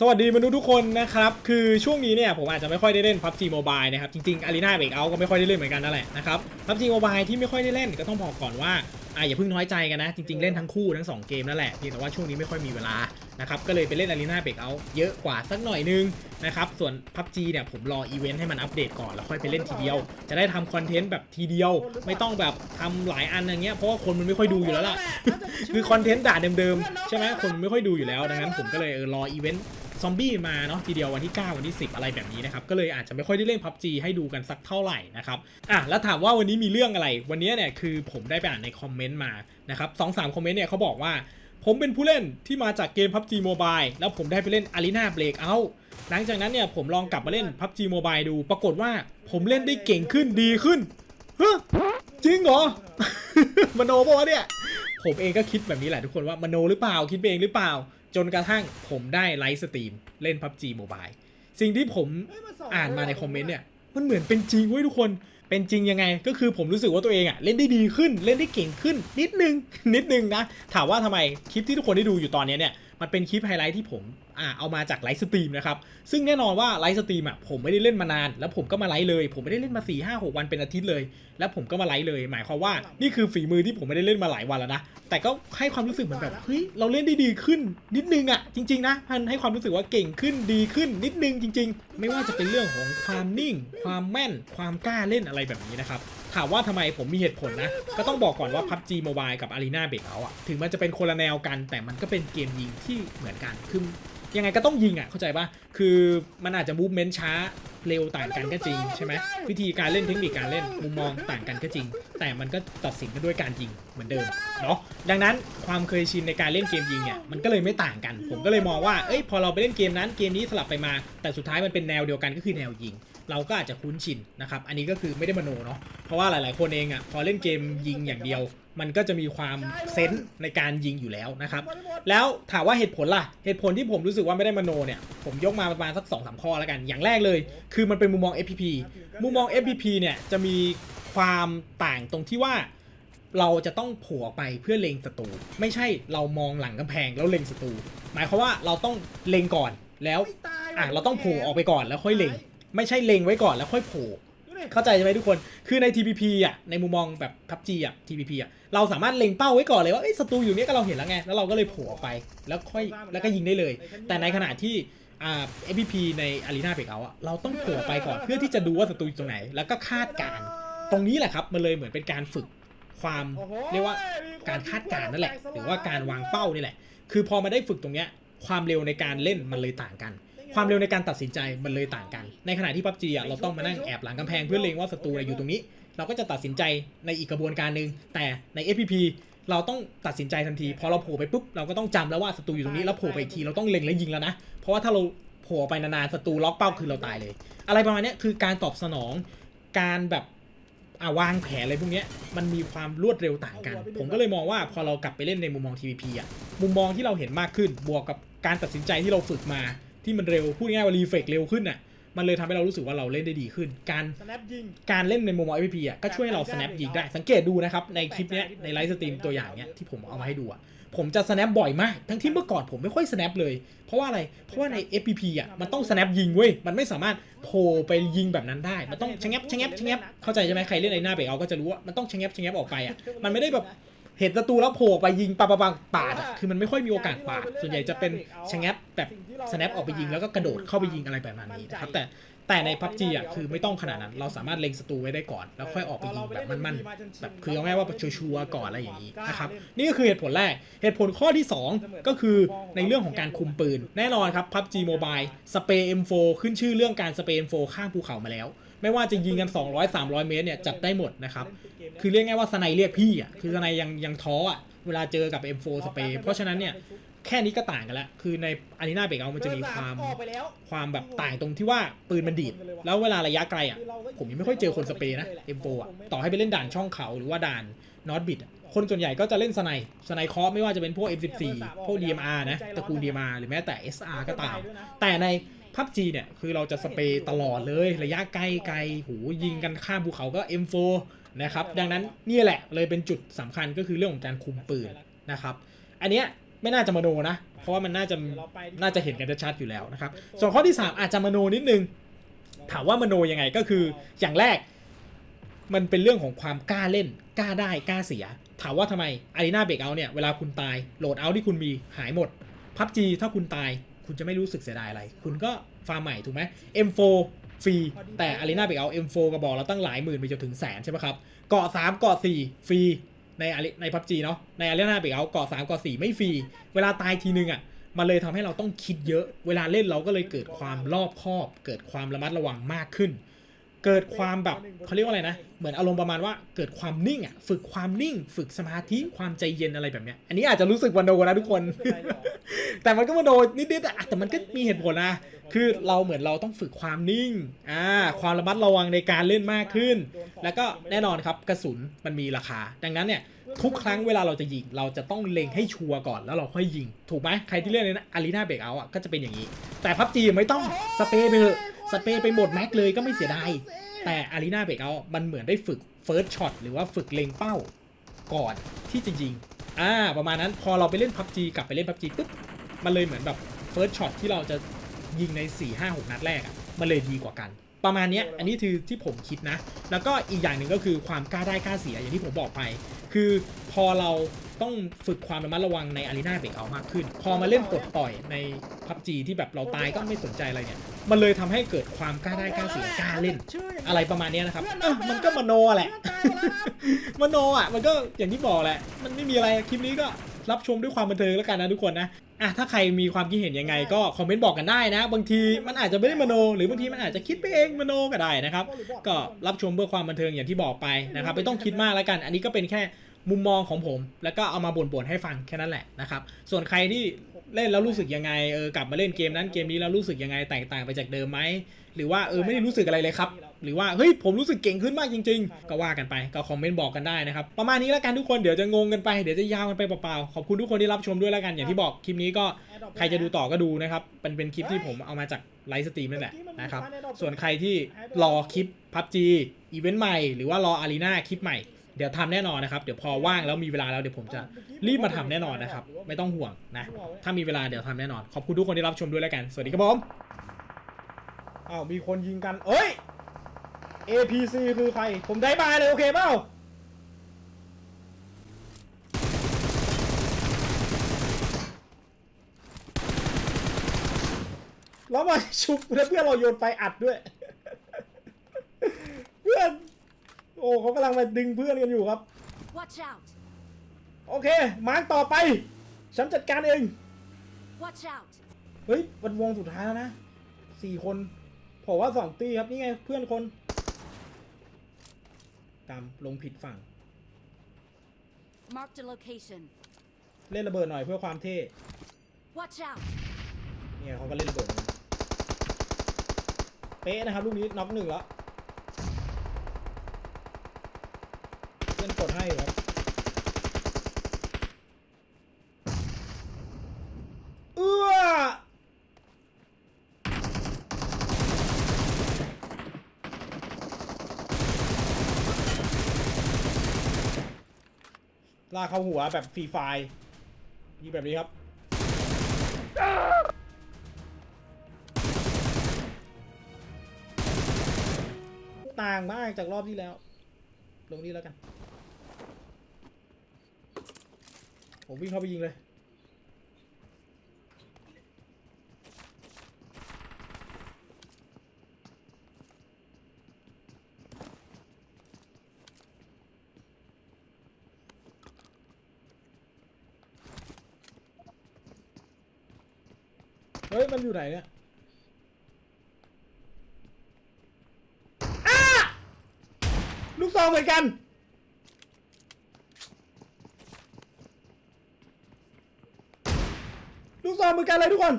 สวัสดีมนุษย์ทุกคนนะครับ คือช่วงนี้เนี่ยผมอาจจะไม่ค่อยได้เล่น PUBG Mobile นะครับ จริงๆ Arena Breakout ก็ไม่ค่อยได้เล่นเหมือนกันนั่นแหละนะครับ PUBG Mobile ที่ไม่ค่อยได้เล่นก็ต้องบอกก่อนว่าอะอย่าเพิ่งน้อยใจกันนะ จริงๆ เล่นทั้งคู่ทั้ง 2 เกมนั่นแหละเพียงแต่ว่าช่วงนี้ไม่ค่อยมีเวลานะครับก็เลยไปเล่น Arena Breakout เยอะกว่าสักหน่อยนึงนะครับส่วน PUBG เนี่ยผมรออีเวนต์ให้มันอัปเดตก่อนแล้วค่อยไปเล่นทีเดียว จะได้ทำคอนเทนต์แบบทีเดียว ไม่ต้องแบบทำหลายอันอย่างเงี้ยเพราะว่าคนมันไม่ค่อยดูอยู่แล้วล่ะคือคอนเทนต์ด่าเดิมๆใช่ไหมคนไม่ค่อยดูอยู่แล้วดังนั้นผมก็เลยเออรออีเวนต์ ซอมบี้มาเนาะทีเดียววันที่ 9 วันที่ 10 อะไรแบบนี้นะครับ ก็เลยอาจจะไม่ค่อยได้เล่น PUBG ให้ดูกันสักเท่าไหร่นะครับอะแล้วถามว่าวันนี้มีเรื่องอะไร วันนี้เนี่ยคือผมได้ไปอ่านในคอมเมนต์มานะครับสองสามคอมเมนต์เนี่ยเขาบอกว่า ผมเป็นผู้เล่นที่มาจากเกม PUBG Mobile แล้วผมได้ไปเล่น Arena Breakout หลังจากนั้นเนี่ยผมลองกลับมาเล่น PUBG Mobile ดู ปรากฏว่าผมเล่นได้เก่งขึ้นดีขึ้นเฮ้ยจริงเหรอมโนปะวะเนี่ยผมเองก็คิดแบบนี้แหละทุกคนว่ามโนหรือเปล่าคิดไปเองหรือเปล่า จนกระทั่งผมได้ไลฟ์สตรีมเล่น PUBG Mobile สิ่งที่ผมอ่านมาในคอมเมนต์เนี่ย มันเหมือนเป็นจริงเว้ยทุกคน เป็นจริงยังไง ก็คือผมรู้สึกว่าตัวเองอะเล่นได้ดีขึ้น เล่นได้เก่งขึ้น นิดนึง นิดนึงนะ ถามว่าทำไมคลิปที่ทุกคนได้ดูอยู่ตอนนี้เนี่ย มันเป็นคลิปไฮไลท์ที่ผมอ่าเอามาจากไลฟ์สตรีมนะครับ ซึ่งแน่นอนว่าไลฟ์สตรีมอะผมไม่ได้เล่นมานาน แล้วผมก็มาไลฟ์เลย ผมไม่ได้เล่นมา4ี่ห้าหกวันเป็นอาทิตย์เลย แล้วผมก็มาไลฟ์เลย หมายความว่านี่คือฝีมือที่ผมไม่ได้เล่นมาหลายวันแล้วนะ แต่ก็ให้ความรู้สึกเหมือนแบบเฮ้ยเราเล่นได้ดีขึ้นนิดนึงอะจริง ๆ นะมันให้ความรู้สึกว่าเก่งขึ้นดีขึ้นนิดนึงจริง ๆ ไม่ว่าจะเป็นเรื่องของความนิ่ง ความแม่น ความกล้าเล่นอะไรแบบนี้นะครับ ถามว่าทำไมผมมีเหตุผลนะ ก็ต้องบอกก่อนว่า PUBG Mobile กับ Arena Breakout อะถึงมันจะเป็นคนละแนวกัน แต่มันก็เป็นเกมยิงที่เหมือนกันคือยังไงก็ต้องยิงอะเข้าใจปะ คือมันอาจจะมูฟเมนต์ช้าเร็วต่างกันก็จริงใช่ไหมวิธีการเล่นเทคนิคการเล่นมุมมองต่างกันก็จริง แต่มันก็ตัดสินกันด้วยการยิงเหมือนเดิมเนาะดังนั้นความเคยชินในการเล่นเกมยิงเนี่ยมันก็เลยไม่ต่างกัน ผมก็เลยมองว่าเอ้ยพอเราไปเล่นเกมนั้นเกมนี้สลับไปมา แต่สุดท้ายมันเป็นแนวเดียวกันก็คือแนวยิง เราก็อาจจะคุ้นชินนะครับอันนี้ก็คือไม่ได้มโนเนาะเพราะว่าหลาย ๆ คนเองอะ่ะพอเล่นเกมยิงอย่างเดียว มันก็จะมีความเซนส์ในการยิงอยู่แล้วนะครับแล้วถามว่าเหตุผลล่ะเหตุผลที่ผมรู้สึกว่าไม่ได้มโนเนี่ยผมยกมาประมาณสัก2อสข้อแล้วกัน อย่างแรกเลย คือมันเป็นมุมมอง FPP มุมมอง FPP เนี่ยจะมีความต่างตรงที่ว่าเราจะต้องโผล่ไปเพื่อเล็งศัตรูไม่ใช่เรามองหลังกำแพงแล้วเล็งศัตรูหมายความว่าเราต้องเล็งก่อนแล้วอะเราต้องโผล่ออกไปก่อนแล้วค่อยเล็ง ไม่ใช่เล็งไว้ก่อนแล้วค่อยโผล่เข้าใจใช่ไหมทุกคน คือใน TPP อะ ในมุมมองแบบ PUBG อะ TPP อะ เราสามารถเล็งเป้าไว้ก่อนเลยว่าเอ้ศัตรูอยู่เนี้ยก็เราเห็นแล้วไง แล้วเราก็เลยโผล่ออกไป แล้วค่อย แล้วก็ยิงได้เลย แต่ในขณะที่ อ่า FPP ใน Arena Breakout อะเราต้องโผล่ไปก่อนเพื่อที่จะดูว่าศัตรูอยู่ตรงไหน แล้วก็คาดการณ์ตรงนี้แหละครับมันเลยเหมือนเป็นการฝึกความเรียกว่าการคาดการณ์นั่นแหละ หรือว่าการวางเป้านี่แหละ คือพอมาได้ฝึกตรงเนี้ยความเร็วในการเล่นมันเลยต่างกัน ความเร็วในการตัดสินใจมันเลยต่างกัน ในขณะที่ PUBG อะเราต้องมานั่งแอบหลังกำแพงเพื่อเล็งว่าศัตรูเนี่ยอยู่ตรงนี้ เราก็จะตัดสินใจในอีกกระบวนการหนึ่งแต่ใน FPP เราต้องตัดสินใจทันที พอเราโผล่ไปปุ๊บเราก็ต้องจำแล้วว่าศัตรูอยู่ตรงนี้แล้วโผล่ไปอีกทีเราต้องเล็งและยิงแล้วนะ เพราะว่าถ้าเราโผล่ไปนานๆศัตรูล็อกเป้าคือเราตายเลย อะไรประมาณเนี้ยคือการตอบสนองการแบบอ่าวางแผนอะไรพวกเนี้ยมันมีความรวดเร็วต่างกัน ผมก็เลยมองว่าพอเรากลับไปเล่นในมุมมอง TVP อะมุมมองที่เราเห็นมากขึ้นบวกกับการตัดสินใจที่เราฝึกมาที่มันเร็วพูดง่ายๆว่ารีเฟกเร็วขึ้นอะ มันเลยทำให้เรารู้สึกว่าเราเล่นได้ดีขึ้น การสแนปยิง การเล่นในมุมมอง FPP อะก็ช่วยให้เรา snap ยิงได้ สังเกตดูนะครับ ในคลิปเนี้ยในไลฟ์สตรีมตัวอย่างเนี้ยที่ผมเอามาให้ดูอะผมจะ snap บ่อยมาก ทั้งที่เมื่อก่อนผมไม่ค่อย snap เลย เพราะว่าอะไร เพราะว่าใน FPP อะมันต้อง snap ยิงเว้ย มันไม่สามารถโผล่ไปยิงแบบนั้นได้ มันต้องชะแงบชะแงบชะแงบเข้าใจใช่ไหมใครเล่นในหน้าเบรกเอาก็จะรู้ว่ามันต้องชะแงบชะแงบออกไปอะ มันไม่ได้แบบ เห็นศัตรูแล้วโผล่ออกไปยิงปาปาปังปาดอะคือมันไม่ค่อยมีโอกาสปาด ส่วนใหญ่จะเป็นชะแงบแบบ snap ออกไปยิงแล้วก็กระโดดเข้าไปยิงอะไรแบบนี้นะครับแต่แต่ใน PUBG อะคือไม่ต้องขนาดนั้น เราสามารถเล็งศัตรูไว้ได้ก่อน แล้วค่อยออกไปยิงแบบมันๆแบบคือเอาง่ายๆว่าชัวร์ๆก่อนอะไรอย่างนี้นะครับนี่ก็คือเหตุผลแรก เหตุผลข้อที่ 2 ก็คือในเรื่องของการคุมปืน แน่นอนครับ PUBG Mobile สเปรย์ M4 ขึ้นชื่อเรื่องการสเปรย์ M4 ข้างภูเขามาแล้ว ไม่ว่าจะยิงกัน 200 300 เมตรเนี่ยจัดได้หมดนะครับ คือเรียกง่ายว่าสไนเรียกพี่อะคือสไนยังยังท้ออะเวลาเจอกับ M4 สเปรย์เพราะฉะนั้นเนี่ยแค่นี้ก็ต่างกันแล้ว คือในอารีนาเบรกเอามันจะมีความออกไปแล้วความแบบต่างตรงที่ว่าปืนมันดีด แล้วเวลาระยะไกลอะ ผมยังไม่ค่อยเจอคนสเปรย์นะ M4 อะ ต่อให้ไปเล่นด่านช่องเขาหรือว่าด่านนอตบิดคนส่วนใหญ่ก็จะเล่นสไนสไนเคอไม่ว่าจะเป็นพวก M14 พวก DMR นะตระกูล DMR หรือแม้แต่ SR ก็ตาม แต่ใน PUBG เนี่ยคือเราจะสเปรย์ตลอดเลยระยะไกลไกลหูยิงกันข้ามภูเขาก็ M4 นะครับดังนั้นนี่แหละเลยเป็นจุดสำคัญก็คือเรื่องของการคุมปืนนะครับ อันเนี้ยไม่น่าจะมโนนะ เพราะว่ามันน่าจะน่าจะเห็นกันชัดอยู่แล้วนะครับส่วนข้อที่ 3 อาจจะมโนนิดนึง ถามว่ามโนยังไงก็คืออย่างแรก มันเป็นเรื่องของความกล้าเล่นกล้าได้กล้าเสีย ถามว่าทำไมอารีนาเบรกเอาเนี่ยเวลาคุณตายโหลดเอาที่คุณมีหายหมดพับจีถ้าคุณตาย คุณจะไม่รู้สึกเสียดายอะไร คุณก็ฟาร์มใหม่ถูกไหม M4 ฟรี แต่อารีนาเบรกเอา M4 กระบอกเราตั้งหลายหมื่นไปจนถึงแสนใช่ไหมครับ เกาะ3เกาะ4ฟรีในอารีในพับจีเนาะ ในอารีนาเบรกเอาเกาะ3เกาะ4ไม่ฟรี เวลาตายทีนึงอะมันเลยทำให้เราต้องคิดเยอะ เวลาเล่นเราก็เลยเกิดความรอบคอบ เกิดความระมัดระวังมากขึ้น เกิดความแบบเขาเรียกว่าอะไรนะ เหมือนอารมณ์ประมาณว่าเกิดความนิ่งอะ ฝึกความนิ่ง ฝึกสมาธิความใจเย็นอะไรแบบเนี้ย อันนี้อาจจะรู้สึกวันโดนะทุกคน แต่มันก็มาโดนนิดๆอะแต่มันก็มีเหตุผลนะ คือเราเหมือนเราต้องฝึกความนิ่งอ่าความระมัดระวังในการเล่นมากขึ้น แล้วก็แน่นอนครับกระสุนมันมีราคา ดังนั้นเนี่ย ทุกครั้งเวลาเราจะยิง เราจะต้องเล็งให้ชัวร์ก่อนแล้วเราค่อยยิง ถูกไหมใครที่เล่นในนะอารีนาเบรกเอาอะก็จะเป็นอย่างนี้ แต่พับจีไม่ต้องสเปรย์ไปเถอะสเปรย์ไปหมดแม็กเลยก็ไม่เสียดายแต่อารีนาเบรกเอามันเหมือนได้ฝึกเฟิร์สช็อตหรือว่าฝึกเล็งเป้าก่อนที่จะยิงอ่าประมาณนั้นพอเราไปเล่นพับจีกลับไปเล่นพับจีปุ๊บมันเลยเหมือนแบบเฟิร์สช็อตที่เราจะยิงใน4 5 6นัดแรกอะมันเลยดีกว่ากัน ประมาณนี้อันนี้คือที่ผมคิดนะ แล้วก็อีกอย่างหนึ่งก็คือความกล้าได้กล้าเสียอย่างที่ผมบอกไป คือพอเราต้องฝึกความระมัดระวังในอารีนาเบรกเอามากขึ้น พอมาเล่นปลดปล่อยในพับจีที่แบบเราตายก็ไม่สนใจอะไรเนี่ย มันเลยทำให้เกิดความกล้าได้กล้าเสียกล้าเล่น อะไรประมาณนี้นะครับมันก็มโนแหละ มโนอะ มันก็อย่างที่บอกแหละ มันไม่มีอะไรคลิปนี้ก็ รับชมด้วยความบันเทิงแล้วกันนะทุกคนนะอะถ้าใครมีความคิดเห็นยังไงก็คอมเมนต์บอกกันได้นะ บางทีมันอาจจะไม่ได้มโน หรือบางทีมันอาจจะคิดไปเองมโนก็ได้นะครับ ก็รับชมเพื่อความบันเทิงอย่างที่บอกไปนะครับไม่ต้องคิดมากแล้วกัน อันนี้ก็เป็นแค่มุมมองของผม แล้วก็เอามาบ่นๆให้ฟังแค่นั้นแหละนะครับส่วนใครที่ เล่นแล้วรู้สึกยังไงเออกลับมาเล่นเกมนั้นเกมนี้แล้วรู้สึกยังไงแตกต่างไปจากเดิมไหมหรือว่าเออไม่ได้รู้สึกอะไรเลยครับหรือว่าเฮ้ยผมรู้สึกเก่งขึ้นมากจริง ๆ ก็ว่ากันไปก็คอมเมนต์บอกกันได้นะครับประมาณนี้แล้วกันทุกคนเดี๋ยวจะงงกันไปเดี๋ยวจะยาวกันไปเปล่าๆขอบคุณทุกคนที่รับชมด้วยแล้วกันอย่างที่บอกคลิปนี้ก็ใครจะดูต่อก็ดูนะครับเป็นเป็นคลิปที่ผมเอามาจากไลฟ์สตรีมนั่นแหละนะครับส่วนใครที่รอคลิป PUBG อีเวนต์ใหม่หรือว่ารออารีนาคลิปใหม่ เดี๋ยวทำแน่นอนนะครับ เดี๋ยวพอว่างแล้วมีเวลาแล้วเดี๋ยวผมจะรีบมาทำแน่นอนนะครับ ไม่ต้องห่วงนะ ถ้ามีเวลาเดี๋ยวทำแน่นอน ขอบคุณทุกคนที่รับชมด้วยแล้วกัน สวัสดีครับผมอ้าวมีคนยิงกัน เอ้ย APC คือใคร ผมได้บายเลยโอเคเปล่าแล้วมาชุบแล้วเพื่อนเราโยนไฟอัดด้วย เพื่อน โอ้เขากำลังมาดึงเพื่อนกันอยู่ครับ Watch out! โอเค มาร์กต่อไป ฉันจัดการเอง Watch out! เฮ้ยวันวงสุดท้ายแล้วนะสี่คนผมว่าสองตีครับนี่ไงเพื่อนคน ตามลงผิดฝั่ง Marked a location. เล่นระเบิดหน่อยเพื่อความเท่ Watch out! เนี่ยเขาก็เล่นระเบิดกันเป๊ะนะครับลูกนี้น็อกหนึ่งแล้วเล่นกดให้อยู่ครับ เอื้อ ลากเข้าหัวแบบฟรีไฟยิงแบบนี้ครับ ต่างมากจากรอบที่แล้ว ลงนี้แล้วกัน ผมวิ่งเข้าไปยิงเลย ฮ้ย มันอยู่ไหนเนี่ยลูกซองเหมือนกัน ลูกซองเหมือนกันเลยทุกคน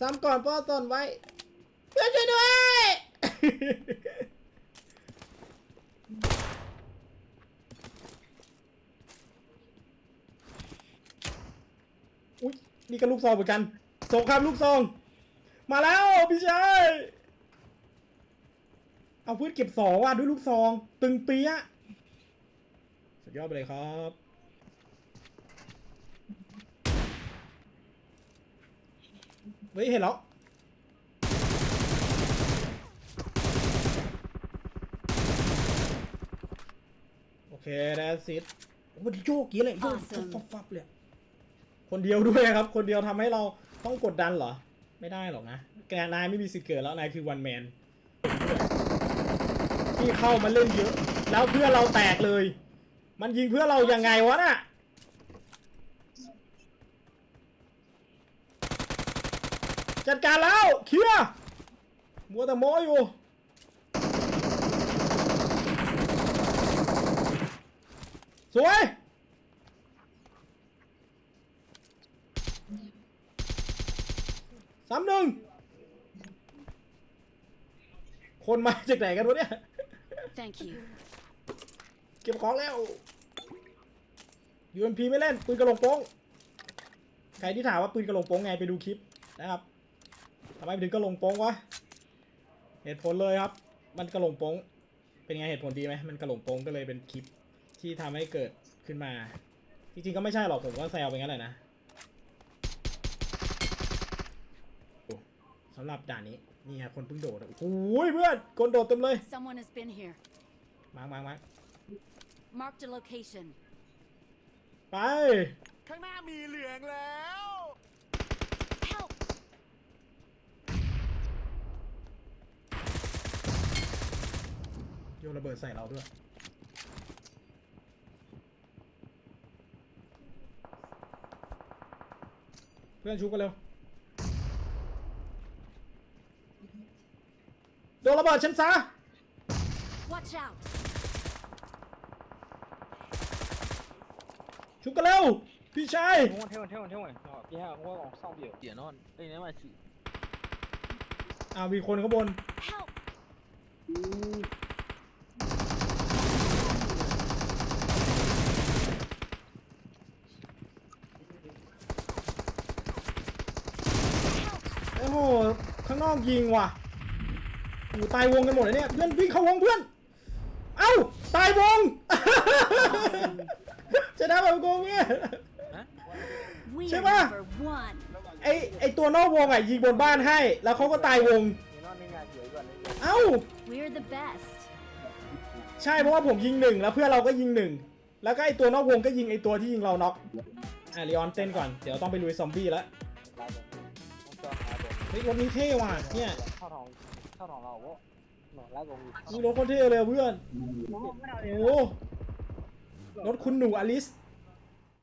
ซ้ำก่อนพ่อซ่อนไว้ เพื่อนช่วยด้วย อุ้ย นี่ก็ลูกซองเหมือนกันสงครามลูกซอง มาแล้วพี่ชายเอาเพื่อนเก็บสองว่ะด้วยลูกซอง ตึงเปียะสุดยอดไปเลยครับเฮ้ยเห็นแล้วโอเคได้ซิดโอ้มันโยกอย่างนี้เลยโยก Awesome ฟับฟับเลย คนเดียวด้วยครับ คนเดียวทำให้เราต้องกดดันเหรอ ไม่ได้หรอกนะแกนายไม่มีสิทธิ์เกิดแล้วนายคือวันแมนที่เข้ามาเล่นเยอะ แล้วเพื่อเราแตกเลย มันยิงเพื่อเรายังไงวะน่ะจัดการแล้วเคลียร์มัวแต่โมอยู่สวย สามหนึ่งคนมาจากไหนกันวะเนี่ย Thank you. เก็บของแล้ว UMP ไม่เล่นปืนกระโหลกโป้งใครที่ถามว่าปืนกระโหลกโป้งไงไปดูคลิปนะครับทำไมถึงกระโหลกโป้งวะเหตุผลเลยครับ มันกระโหลกโป้งเป็นไงเหตุผลดีไหมมันกระโหลกโป้งก็เลยเป็นคลิปที่ทำให้เกิดขึ้นมา จริงๆก็ไม่ใช่หรอกผมก็แซวไปงั้นแหละนะโอ้ สำหรับด่านนี้นี่ฮะคนเพิ่งโดดอะโอ้ยเพื่อนคนโดดเต็มเลย Someone has been here. มาร์กมาร์กมาร์ก Marked a location. ไป ข้างหน้ามีเหลืองแล้ว Help! โยนระเบิดใส่เราด้วย เพื่อนชุบกันเร็ว โด ระเบิดฉันซะ Watch out! ชุบกันเร็ว พี่ชายเท่형원 형원 형원 형원 야 비하 형원 옥상 비어 เสียนอนไอ้นี่มาสิอ่ามีคนข้างบน Help! โอ้โห ข้างนอกยิงว่ะ อยู่ตายวงกันหมดเลยเนี่ยเพื่อนวิ่งเข้าวงเพื่อน เอ้าตายวงชนะแบบโกงเนี่ย ใช่ป่ะไอไอตัวนอกวงอะยิงบนบ้านให้ แล้วเขาก็ตายวงเอ้าใช่เพราะว่าผมยิงหนึ่งแล้วเพื่อนเราก็ยิงหนึ่งแล้วก็ไอตัวนอกวงก็ยิงไอตัวที่ยิงเราน็อกอะลีออนเต้นก่อนเดี๋ยวต้องไปลุยซอมบี้แล้วเฮ้ยรถนี้เท่ว่ะเนี่ย ช็ของเราโว้หนอนแล้วกงมีรถคนเท่เลยเพื่อน โอ้รถคุณหนูอลิส